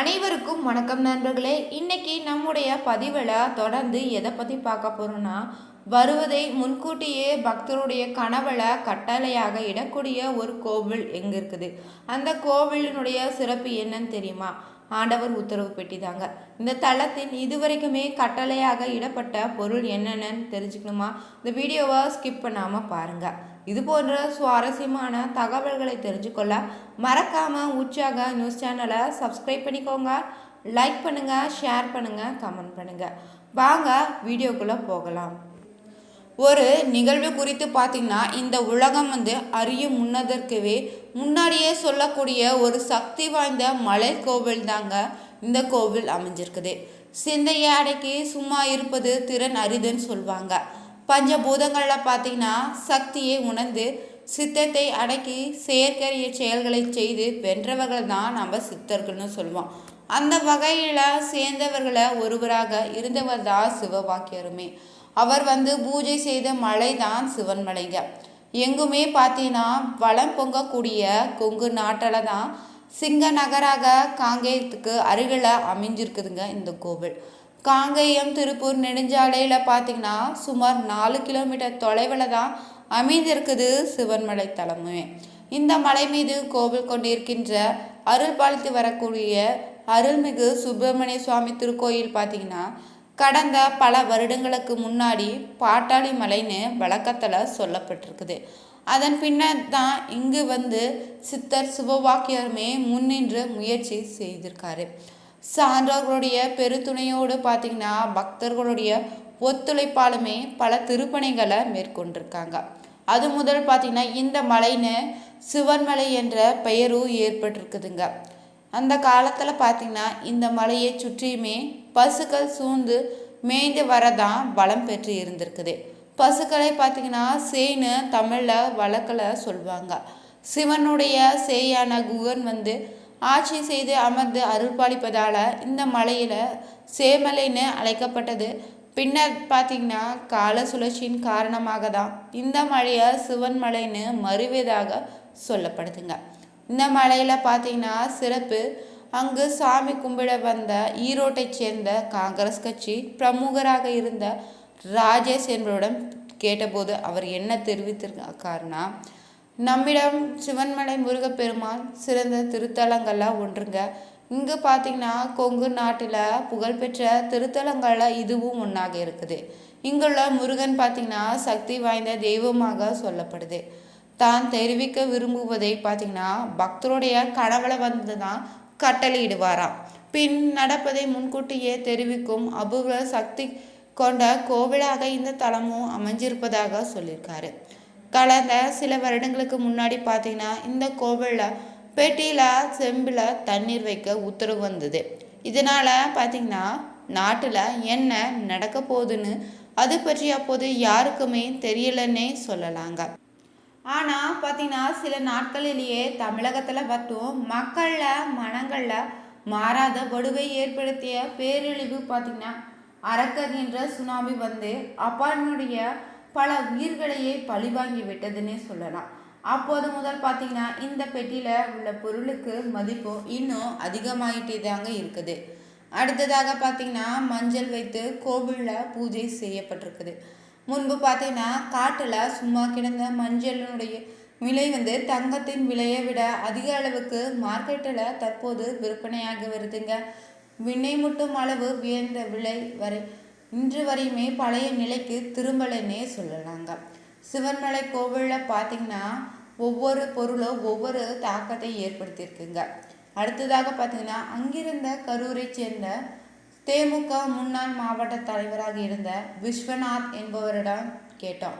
அனைவருக்கும் வணக்கம் நண்பர்களே. இன்னைக்கு நம்முடைய பதிவில் தொடர்ந்து எதை பற்றி பார்க்க போகிறோன்னா வருவதை முன்கூட்டியே பக்தருடைய கனவளை கட்டளையாக இடக்கூடிய ஒரு கோவில் எங்கே இருக்குது. அந்த கோவிலினுடைய சிறப்பு என்னன்னு தெரியுமா? ஆண்டவர் உத்தரவு பெட்டிதாங்க. இந்த தளத்தின் இதுவரைக்குமே கட்டளையாக இடப்பட்ட பொருள் என்னென்னு தெரிஞ்சுக்கணுமா? இந்த வீடியோவை ஸ்கிப் பண்ணாமல் பாருங்கள் இது போன்ற சுவாரஸ்யமான தகவல்களை தெரிஞ்சுக்கொள்ள மறக்காமல் உற்சாக நியூஸ் சேனலை சப்ஸ்கிரைப் பண்ணிக்கோங்க. லைக் பண்ணுங்கள் ஷேர் பண்ணுங்கள் கமெண்ட் பண்ணுங்கள் வாங்க வீடியோக்குள்ளே போகலாம். ஒரு நிகழ்வு குறித்து பார்த்திங்கன்னா இந்த உலகம் வந்து அறியும் முன்னதற்கவே முன்னாடியே சொல்லக்கூடிய ஒரு சக்தி வாய்ந்த மலை கோவில் தாங்க இந்த கோவில் அமைஞ்சிருக்குது. சிந்தையை அடக்கி சும்மா இருப்பது திறன் அரிதுன்னு சொல்லுவாங்க பஞ்சபூதங்களில் பார்த்தீங்கன்னா சக்தியை உணர்ந்து சித்தத்தை அடக்கி செயற்கரிய செயல்களை செய்து வென்றவர்கள் தான் நம்ம சித்தர்கள்னு சொல்லுவோம். அந்த வகையில் சேர்ந்தவர்களை ஒருவராக இருந்தவர் தான் சிவவாக்கியருமே. அவர் வந்து பூஜை செய்த மலை தான் சிவன் மலைங்க. எங்குமே பார்த்தீங்கன்னா வளம் பொங்கக்கூடிய கொங்கு நாட்டில் தான் சிங்க நகராக காங்கேயத்துக்கு அருகில் அமைஞ்சிருக்குதுங்க இந்த கோவில். காங்கேயம் திருப்பூர் நெடுஞ்சாலையில் பார்த்தீங்கன்னா சுமார் நாலு கிலோமீட்டர் தொலைவில் தான் அமைந்திருக்குது சிவன்மலை தலமுமே இந்த மலை மீது கோவில் கொண்டிருக்கின்ற அருள் பாலித்து வரக்கூடிய அருள்மிகு சுப்பிரமணிய சுவாமி திருக்கோயில் பார்த்தீங்கன்னா கடந்த பல வருடங்களுக்கு முன்னாடி பாட்டாளி மலைன்னு வழக்கத்தில் சொல்லப்பட்டிருக்குது. அதன் பின்னர் தான் இங்கு வந்து சித்தர் சுபவாக்கியருமே முன்னின்று முயற்சி செய்திருக்காரு. சான்றோர்களுடைய பெருத்துணையோடு பார்த்திங்கன்னா பக்தர்களுடைய ஒத்துழைப்பாலுமே பல திருப்பணிகளை மேற்கொண்டிருக்காங்க. அது முதல் பார்த்திங்கன்னா இந்த மலைன்னு சிவன்மலை என்ற பெயரும் ஏற்பட்டிருக்குதுங்க. அந்த காலத்தில் பார்த்திங்கன்னா இந்த மலையை சுற்றியுமே பசுக்கள் சூழ்ந்து மேய்ந்து வரதான் வளம் பெற்று இருந்திருக்குது. பசுக்களை பார்த்திங்கன்னா சேனு தமிழில் வழக்கில் சொல்லுவாங்க சிவனுடைய சேயான குகன் வந்து ஆட்சி செய்து அமர்ந்து அருள்பாலிப்பதால் இந்த மலையில் சேமலைன்னு அழைக்கப்பட்டது. பின்னர் பார்த்திங்கன்னா கால சுழற்சியின் காரணமாக தான் இந்த மலையை சிவன் மலைன்னு மறுவதாக சொல்லப்படுதுங்க. இந்த மலையில் பார்த்தீங்கன்னா சிறப்பு. அங்கு சாமி கும்பிட வந்த ஈரோட்டை சேர்ந்த காங்கிரஸ் கட்சி பிரமுகராக இருந்த ராஜேஷ் என்பவரிடம் கேட்டபோது அவர் என்ன தெரிவித்திருக்காருன்னா நம்மிடம் சிவன்மலை முருகப்பெருமான் சிறந்த திருத்தலங்கள்லாம் ஒன்றுங்க. இங்கே பார்த்தீங்கன்னா கொங்கு நாட்டில் புகழ்பெற்ற திருத்தலங்களில் இதுவும் ஒன்றாக இருக்குது. இங்குள்ள முருகன் பார்த்திங்கன்னா சக்தி வாய்ந்த தெய்வமாக சொல்லப்படுது. தான் தெரிவிக்க விரும்புவதை பார்த்திங்கன்னா பக்தருடைய கனவுல வந்து தான் கட்டளையிடுவாராம். பின் நடப்பதை முன்கூட்டியே தெரிவிக்கும் அபூர்வ சக்தி கொண்ட கோவிலாக இந்த தலமும் அமைஞ்சிருப்பதாக சொல்லியிருக்காரு. கடந்த சில வருடங்களுக்கு முன்னாடி பார்த்தீங்கன்னா இந்த கோவிலில் பெட்டியில் செம்பில் தண்ணீர் வைக்க உத்தரவு வந்தது. இதனால் பார்த்தீங்கன்னா நாட்டில் என்ன நடக்க போகுதுன்னு அது பற்றி அப்போது யாருக்குமே தெரியலன்னே சொல்லலாங்க. ஆனால் பார்த்தீங்கன்னா சில நாட்களிலேயே தமிழகத்தில் பார்த்தோம் மக்களில் மனங்களில் மாறாத வடுவை ஏற்படுத்திய பேரழிவு பார்த்திங்கன்னா அரக்கர் என்ற சுனாமி வந்து அப்பானுடைய பல உயிர்களையே பழிவாங்கி விட்டதுன்னே சொல்லலாம். அப்போது முதல் பார்த்தீங்கன்னா இந்த பெட்டியில் உள்ள பொருளுக்கு மதிப்பு இன்னும் அதிகமாயிட்டே தாங்க இருக்குது. அடுத்ததாக பார்த்தீங்கன்னா மஞ்சள் வைத்து கோவிலில் பூஜை செய்யப்பட்டிருக்குது. முன்பு பார்த்தீங்கன்னா காட்டில் சும்மா கிடந்த மஞ்சளினுடைய விலை வந்து தங்கத்தின் விலையை விட அதிக அளவுக்கு மார்க்கெட்டில் தற்போது விற்பனையாகி வருதுங்க. விண்ணை முட்டும் அளவு உயர்ந்த விலை வரை இன்று வரையுமே பழைய நிலைக்கு திரும்பலைன்னே சொல்லலாங்க. சிவன்மலை கோவிலில் பார்த்தீங்கன்னா ஒவ்வொரு பொருளும் ஒவ்வொரு தாக்கத்தை ஏற்படுத்தியிருக்குங்க. அடுத்ததாக பார்த்தீங்கன்னா அங்கிருந்த கரூரை சேர்ந்த தேமுக முன்னாள் மாவட்ட தலைவராக இருந்த விஸ்வநாத் என்பவரிடம் கேட்டோம்.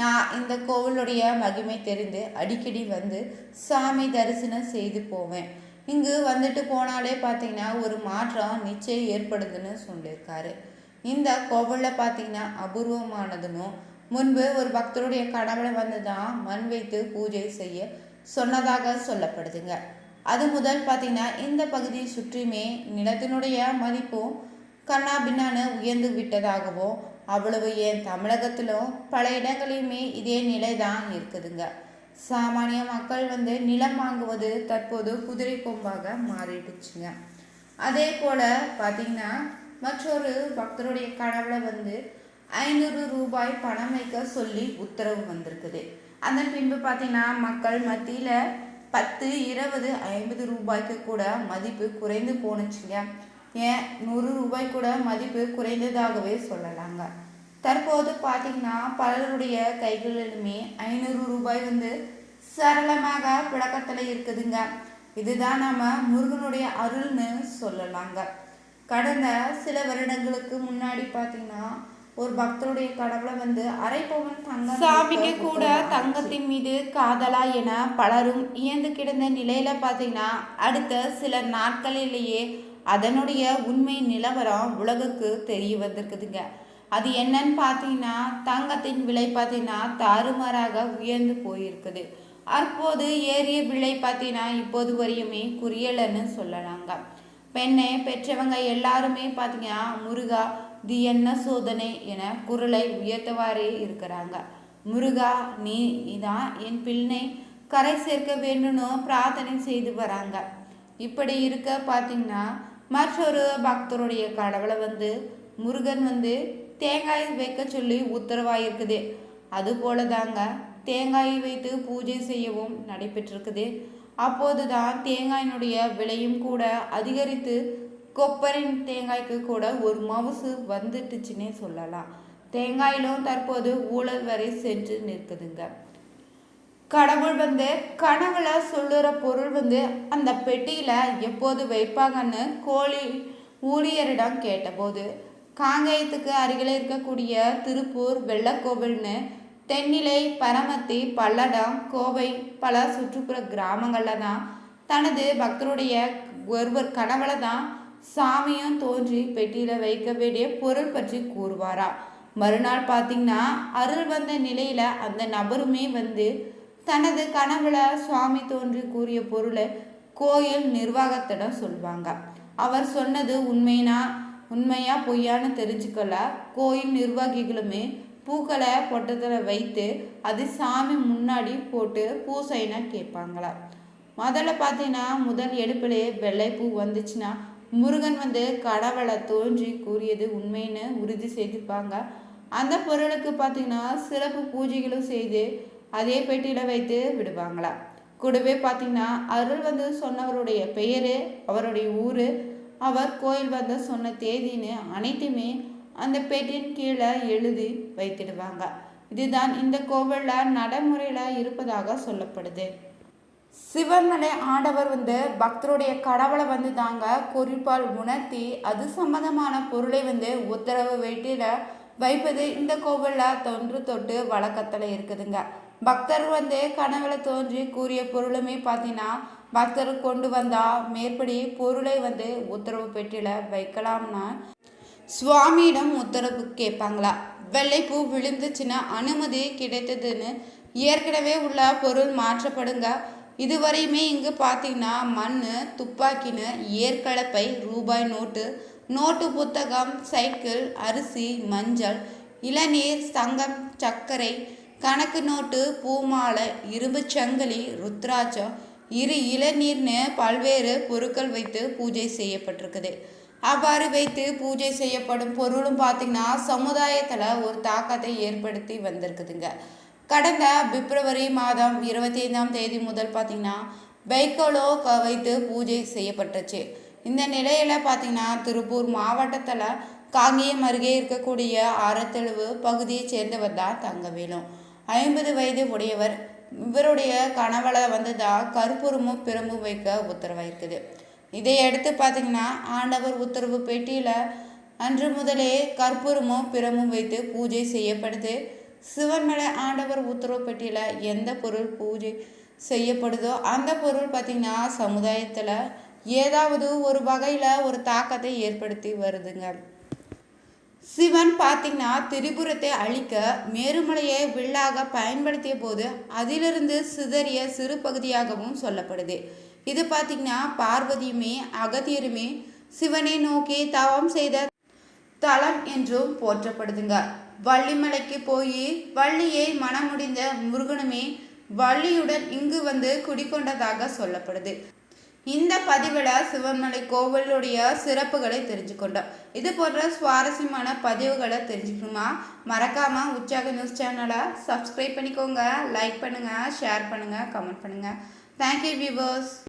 நான் இந்த கோவிலுடைய மகிமை தெரிந்து அடிக்கடி வந்து சாமி தரிசனம் செய்து போவேன். இங்கு வந்துட்டு போனாலே பார்த்தீங்கன்னா ஒரு மாற்றம் நிச்சயம் ஏற்படுதுன்னு சொல்லியிருக்காரு. இந்த கோவிலில் பார்த்தீங்கன்னா அபூர்வமானதுன்னு முன்பு ஒரு பக்தருடைய கனவுல வந்து தான் மண் வைத்து பூஜை செய்ய சொன்னதாக சொல்லப்படுதுங்க. அது முதல் பார்த்தீங்கன்னா இந்த பகுதியை சுற்றியுமே நிலத்தினுடைய மதிப்பும் கண்ணா பின்னான்னு உயர்ந்து விட்டதாகவும் அவ்வளவு ஏன் தமிழகத்திலும் பல இடங்களிலுமே இதே நிலை தான் இருக்குதுங்க. சாமானிய மக்கள் வந்து நிலம் வாங்குவது தற்போது குதிரை கொம்பாக மாறிடுச்சுங்க. அதே போல் பார்த்தீங்கன்னா மற்றொரு பக்தருடைய கனவுல வந்து ஐநூறு ரூபாய் பணம் வைக்க சொல்லி உத்தரவு வந்திருக்குது. அதன் பின்பு பார்த்தீங்கன்னா மக்கள் மத்தியில் பத்து இருபது ஐம்பது ரூபாய்க்கு கூட மதிப்பு குறைந்து போணுச்சுங்க ஏன்? நூறு ரூபாய் கூட மதிப்பு குறைந்ததாகவே சொல்லலாங்க. தற்போது பார்த்தீங்கன்னா பலருடைய கைகளிலுமே ஐநூறு ரூபாய் வந்து சரளமாக புழக்கத்தில் இருக்குதுங்க. இதுதான் நாம முருகனுடைய அருள்னு சொல்லலாங்க. கடந்த சில வருடங்களுக்கு முன்னாடி பார்த்தீங்கன்னா ஒரு பக்தருடைய கடவுள வந்து அரை பவன் தங்கம் சாமிக்கு கூட தங்கத்தின் மீது காதலா என பலரும் இயந்து கிடந்த நிலையில பார்த்தீங்கன்னா அடுத்த சில நாட்களிலேயே அதனுடைய உண்மை நிலவரம் உலகுக்கு தெரிய வந்திருக்குதுங்க. அது என்னன்னு பார்த்தீங்கன்னா தங்கத்தின் விலை பார்த்தீங்கன்னா தாறுமாறாக உயர்ந்து போயிருக்குது. அப்போது ஏறிய விலை பார்த்தீங்கன்னா இப்போது வரையுமே குறியலன்னு சொல்லலாங்க. பெண்ணை பெற்றவங்க எல்லாருமே பார்த்தீங்கன்னா முருகா தி என்ன சோதனை என குரலை உயர்த்தவாறே இருக்கிறாங்க. முருகா நீ இதான் என் பிள்ளை. கரை சேர்க்க வேண்டும்னு பிரார்த்தனை செய்து வராங்க. இப்படி இருக்க பார்த்தீங்கன்னா மற்றொரு பக்தருடைய கடவுளை வந்து முருகன் வந்து தேங்காய் வைக்க சொல்லி உத்தரவாயிருக்குது. அது போல தாங்க தேங்காயை வைத்து பூஜை செய்யவும் நடைபெற்றிருக்குது. அப்போது தான் தேங்காயினுடைய விலையும் கூட அதிகரித்து கொப்பரின் தேங்காய்க்கு கூட ஒரு மவுசு வந்துட்டுச்சுன்னே சொல்லலாம். தேங்காயிலும் தற்போது ஊழல் வரை சென்று நிற்குதுங்க. கடவுள் வந்து கனவுல சொல்லுற பொருள் வந்து அந்த பெட்டியில எப்போது வைப்பாங்கன்னு கோழி ஊழியரிடம் கேட்டபோது காங்கேயத்துக்கு அருகில் இருக்கக்கூடிய திருப்பூர் வெள்ளக்கோவில்னு தென்னிலை பரமத்தி பல்லடம் கோவை பல சுற்றுப்புற கிராமங்களில் தான் தனது பக்தருடைய ஒருவர் கனவுல தான் சாமியும் தோன்றி பெட்டியில் வைக்க வேண்டிய பொருள் பற்றி கூறுவாரா. மறுநாள் பார்த்தீங்கன்னா அருள் வந்த நிலையில் அந்த நபருமே வந்து தனது கனவுல சுவாமி தோன்றி கூறிய பொருளை கோயில் நிர்வாகத்திடம் சொல்லுவாங்க அவர் சொன்னது உண்மைனா உண்மையா பொய்யான்னு தெரிஞ்சுக்கல. கோயில் நிர்வாகிகளுமே பூக்களை பொட்டத்தில் வைத்து அது சாமி முன்னாடி போட்டு பூசைனா கேட்பாங்களா? முதல்ல பார்த்தீங்கன்னா முதல் எடுப்பிலே வெள்ளைப்பூ வந்துச்சுன்னா முருகன் வந்து கடவுளை தோன்றி கூறியது உண்மைன்னு உறுதி செய்திருப்பாங்க. அந்த பொருளுக்கு பார்த்தீங்கன்னா சிறப்பு பூஜைகளும் செய்து அதே பெட்டியில் வைத்து விடுவாங்களா? கூடவே பார்த்தீங்கன்னா அருள் வந்து சொன்னவருடைய பெயர் அவருடைய ஊர் அவர் கோயில் வந்து சொன்ன தேதின்னு அனைத்துமே அந்த பெட்டியின் கீழே எழுதி வைத்திடுவாங்க. இதுதான் இந்த கோவிலில் நடைமுறையில் இருப்பதாக சொல்லப்படுது. சிவன்மலை ஆண்டவர் வந்து பக்தருடைய கடவுளை வந்து தாங்க குறிப்பால் உணர்த்தி அது சம்பந்தமான பொருளை வந்து உத்தரவு வெட்டியில் வைப்பது இந்த கோவிலில் தொன்று தொட்டு வழக்கத்தில் இருக்குதுங்க. பக்தர் வந்து கனவுல தோன்றி கூறிய பொருளுமே பார்த்தீங்கன்னா பக்தர் கொண்டு வந்தால் மேற்படி பொருளை வந்து உத்தரவு பெட்டியில் வைக்கலாம்னா சுவாமியிடம் உத்தரவு கேட்பாங்களா? வெள்ளைப்பூ விழுந்துச்சுன்னா அனுமதி கிடைத்ததுன்னு ஏற்கனவே உள்ள பொருள் மாற்றப்படுங்க. இதுவரையுமே இங்கு பார்த்தீங்கன்னா மண் துப்பாக்கின்னு ஏற்கலப்பை ரூபாய் நோட்டு நோட்டு புத்தகம் சைக்கிள் அரிசி மஞ்சள் இளநீர் சங்கம் சர்க்கரை கணக்கு நோட்டு பூமாலை இரும்பு சங்கிலி ருத்ராட்சம் இரு இளநீர்னு பல்வேறு பொருட்கள் வைத்து பூஜை செய்யப்பட்டிருக்குது. அவ்வாறு வைத்து பூஜை செய்யப்படும் பொருளும் பார்த்திங்கன்னா சமுதாயத்தில் ஒரு தாக்கத்தை ஏற்படுத்தி வந்திருக்குதுங்க. கடந்த பிப்ரவரி மாதம் இருபத்தி ஐந்தாம் தேதி முதல் பார்த்திங்கன்னா வைக்கோலோ க வைத்து பூஜை செய்யப்பட்டுச்சு. இந்த நிலையில் பார்த்திங்கன்னா திருப்பூர் மாவட்டத்தில் காங்கேயம் அருகே இருக்கக்கூடிய அறத்தெழுவு பகுதியை சேர்ந்தவர் தான் தங்கவேலும் ஐம்பது வயது உடையவர். இவருடைய கணவளை வந்து தான் கருப்புரமும் பிரம்பும் வைக்க உத்தரவாயிருக்குது இதையடுத்து பார்த்தீங்கன்னா ஆண்டவர் உத்தரவு பெட்டியில் அன்று முதலே கற்பூரமும் பிறமும் வைத்து பூஜை செய்யப்படுது. சிவன்மலை ஆண்டவர் உத்தரவு பெட்டியில் எந்த பொருள் பூஜை செய்யப்படுதோ அந்த பொருள் பார்த்திங்கன்னா சமுதாயத்தில் ஏதாவது ஒரு வகையில் ஒரு தாக்கத்தை ஏற்படுத்தி வருதுங்க. சிவன் பார்த்திங்கன்னா திரிபுரத்தை அழிக்க மேருமலையை வில்லாக பயன்படுத்திய போது அதிலிருந்து சிதறிய சிறு பகுதியாகவும் சொல்லப்படுது. இது பார்த்திங்கன்னா பார்வதியுமே அகத்தியருமே சிவனை நோக்கி தவம் செய்த தலம் என்றும் போற்றப்படுதுங்க. வள்ளிமலைக்கு போய் வள்ளியை மனமுடிந்த முருகனுமே வள்ளியுடன் இங்கு வந்து குடிக்கொண்டதாக சொல்லப்படுது. இந்த பதிவில் சிவன்மலை கோவிலுடைய சிறப்புகளை தெரிஞ்சுக்கொண்டோம். இது போன்ற சுவாரஸ்யமான பதிவுகளை தெரிஞ்சுக்கணுமா? மறக்காமல் உற்சாக நியூஸ் சேனலை சப்ஸ்கிரைப் பண்ணிக்கோங்க. லைக் பண்ணுங்கள் ஷேர் பண்ணுங்கள் கமெண்ட் பண்ணுங்கள் தேங்க்யூ வியூவர்ஸ்